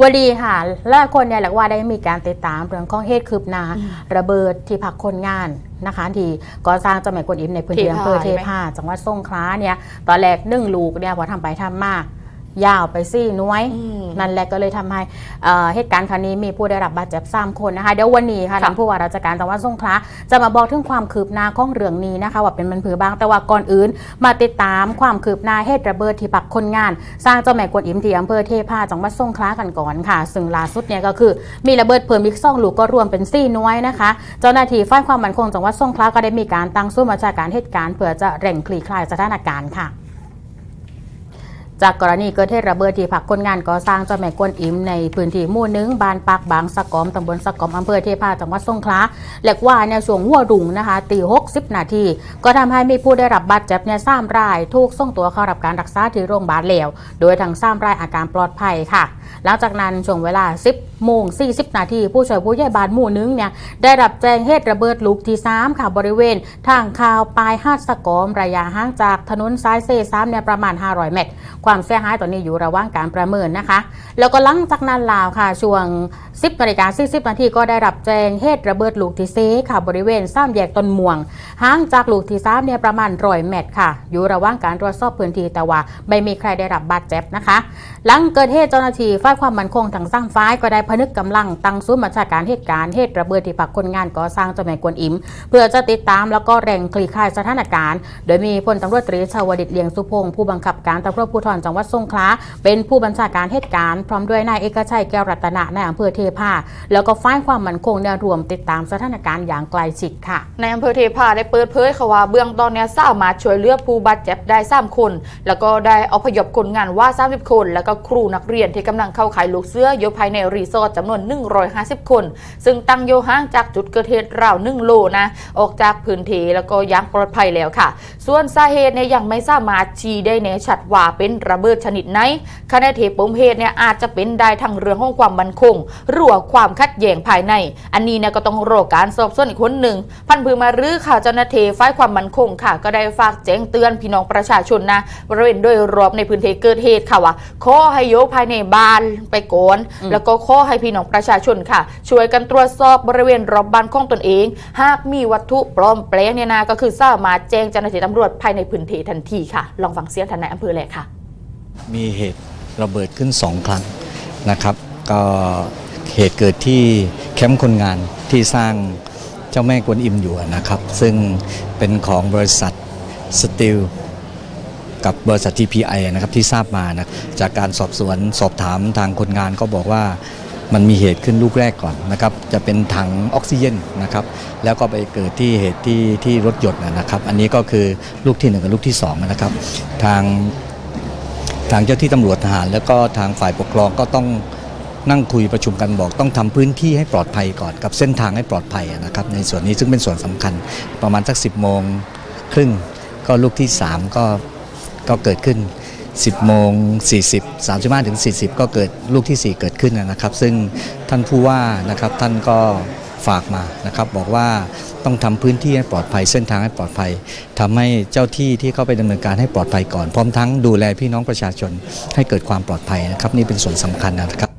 วันดีค่ะและคนเนี่ยแหละว่าได้มีการติดตามเรื่องของเหตุคืบหน้าระเบิดที่พักคนงานนะคะที่ก่อสร้างเจาแม่กวนอิมในพื้นที่เทพาอำเภอเทใช่ไหมพาจังหวัดสงขลาเนี่ยตอนแรกนึ่งลูกเนี่ยพอทำไปทำมา ยาวไปซี่น้วยอืมนั่นแหละก็เลยทำให้เอ่อเหตุการณ์ครั้งนี้มีผู้ได้รับบาดเจ็บสามคนนะคะเดี๋ยววันนี้ค่ะค่ะทางผู้ว่าราชการจังหวัดสงขลาจะมาบอกถึงความคืบหน้าของเรื่องนี้นะคะว่าเป็นมันผือบางแต่ว่าก่อนอื่น มาติดตามความคืบหน้าเหตุระเบิดที่ปักคนงาน สร้างเจ้าแม่กวนอิมที่อำเภอเทพาจังหวัดสงขลากันก่อนค่ะ ซึ่งล่าสุดเนี่ยก็คือมีระเบิดเพิ่มอีกซ่องลูกก็รวมเป็นซี่น้อยนะคะ เจ้าหน้าที่ฝ่ายความมั่นคงจังหวัดสงขลาก็ได้มีการตั้งสู้บัญชาการเหตุการณ์เพื่อจะเร่งคลี่คลายสถานการณ์ค่ะ จากกรณีเกิดเหตุระเบิดที่พักคนงานก่อสร้างเจ้าแม่กวนอิมในพื้นที่หมู่หนึ่งบ้านปากบางสะกอมตำบลสะกอมอำเภอเทพาจังหวัดสงขลาและว่าในช่วงหัวรุ่งนะคะตี60นาทีก็ทำให้มีผู้ได้รับบาดเจ็บเนี่ยสามรายถูกส่งตัวเข้ารับการรักษาที่โรงพยาบาลแล้วโดยทั้งสามรายอาการปลอดภัยค่ะ หลังจากนั้นช่วงเวลา 10โมง40 นาทีผู้ช่วยผู้ใหญ่บ้านหมู่นึงเนี่ยได้รับแจ้งเหตุระเบิดลูกที่ 3 ค่ะบริเวณ ทางข่าวปลายหาดสะกอมระยะห่างจากถนนสายเซซ้ำเนี่ยประมาณ 500 เมตร ความเสียหายตอนนี้อยู่ระหว่างการประเมินนะคะ แล้วก็หลังจากนั้นลาวค่ะช่วง 10นาฬิกา40นาทีก็ได้รับแจ้งเหตุระเบิดลูกที่เซค่ะบริเวณสามแยกต้นม่วง ห่างจากลูกที่3เนี่ยประมาณร้อยเมตรค่ะ อยู่ระหว่างการตรวจสอบพื้นที่แต่ว่าไม่มีใครได้รับบาดเจ็บนะคะ หลังเกิดเหตุเจ้าหน้าที่ฝ่ายความมั่นคงทางสร้างฝ่ายก็ได้พนึกกำลังตั้งศูนย์บัญชาการเหตุการณ์เหตุระเบิดที่ปักคนงานก่อสร้างจ้าแม่กวนอิมเพื่อจะติดตามแล้วก็แรงคลี่คลายสถานการณ์ โดยมีพลตำรวจตรีชาวดิตเลียงสุพงศ์ผู้บังคับการตำรวจภูธรจังหวัดสงขลาเป็นผู้บัญชาการเหตุการณ์พร้อมด้วยนายเอกชัยแก้วรัตนะในอำเภอเทพา แล้วก็ฝ่ายความมั่นคงเนี่ยรวมติดตามสถานการณ์อย่างใกล้ชิดค่ะ ในอำเภอเทพาได้เปิดเผยค่ะว่าเบื้องต้นเนี่ยสามารถช่วยเหลือผู้บาดเจ็บได้ 3 คน แล้วก็ได้อพยพคนงานว่า 30 คน แล้วก็ครูนักเรียนที่กำลังเข้าขายลูกเสื้ออยู่ภายในรีสอร์ทจำนวน 150 คน ซึ่งตั้งอยู่ห่างจากจุดเกิดเหตุราว1โลนะออกจากพื้นที่แล้วก็ยังปลอดภัยแล้วค่ะ ส่วนสาเหตุเนี่ยยังไม่สามารถชี้ได้แน่ชัดว่าเป็นระเบิดชนิดไหนขณะที่ปมเหตุเนี่ยอาจจะเป็นได้ทั้งเรื่องของความมั่นคงรือว่าความขัดแย้งภายใน อันนี้เนี่ยก็ต้องรอการสอบสวนอีกคนหนึ่ง พันพือมารื้อข่าวเจ้าหน้าที่ฝ่ายความมั่นคงค่ะ ก็ได้ฝากแจ้งเตือนพี่น้องประชาชนนะบริเวณโดยรอบในพื้นที่เกิดเหตุค่ะว่าขอให้โยกภายในบ้านไปก่อนอืมแล้วก็ขอให้พี่น้องประชาชนค่ะ ช่วยกันตรวจสอบบริเวณรอบบ้านของตนเอง หากมีวัตถุปลอมแปลงเนี่ยนะก็คือสามารถแจ้งเจ้าหน้าที่ตำรวจภายในพื้นที่ทันทีค่ะ ลองฟังเสียงท่านนายอำเภอแหละค่ะ มีเหตุระเบิดขึ้นสองครั้งนะครับ ก็ เหตุเกิดที่แคมป์คนงานที่สร้างเจ้าแม่กวนอิมอยู่นะครับ ซึ่งเป็นของบริษัทสตีลกับบริษัท TPI นะครับที่ทราบมานะจากการสอบสวนสอบถามทางคนงานก็บอกว่ามันมีเหตุขึ้นลูกแรกก่อนนะครับจะเป็นถังออกซิเจนนะครับแล้วก็ไปเกิดที่เหตุที่ที่รถยนต์นะครับ อันนี้ก็คือลูกที่หนึ่งกับลูกที่สองนะครับทางทางเจ้าที่ตำรวจทหาร แล้วก็ทางฝ่ายปกครองก็ต้อง นั่งคุยประชุมกันบอกต้องทำพื้นที่ให้ปลอดภัยก่อนกับเส้นทางให้ปลอดภัยนะครับในส่วนนี้ซึ่งเป็นส่วนสำคัญประมาณสัก 10 โมงครึ่งก็ลูกที่ 3 ก็ก็เกิดขึ้น 10 โมง 40 35ถึง40 ก็เกิดลูกทีสี่4 เกิดขึ้นนะครับ ซึ่งท่านผู้ว่านะครับท่านก็ฝากมานะครับบอกว่าต้องทำพื้นที่ให้ปลอดภัยเส้นทางให้ปลอดภัยทำให้เจ้าที่ที่เข้าไปดำเนินการให้ปลอดภัยก่อน พร้อมทั้งดูแลพี่น้องประชาชนให้เกิดความปลอดภัยนะครับ นี่เป็นส่วนสำคัญนะครับ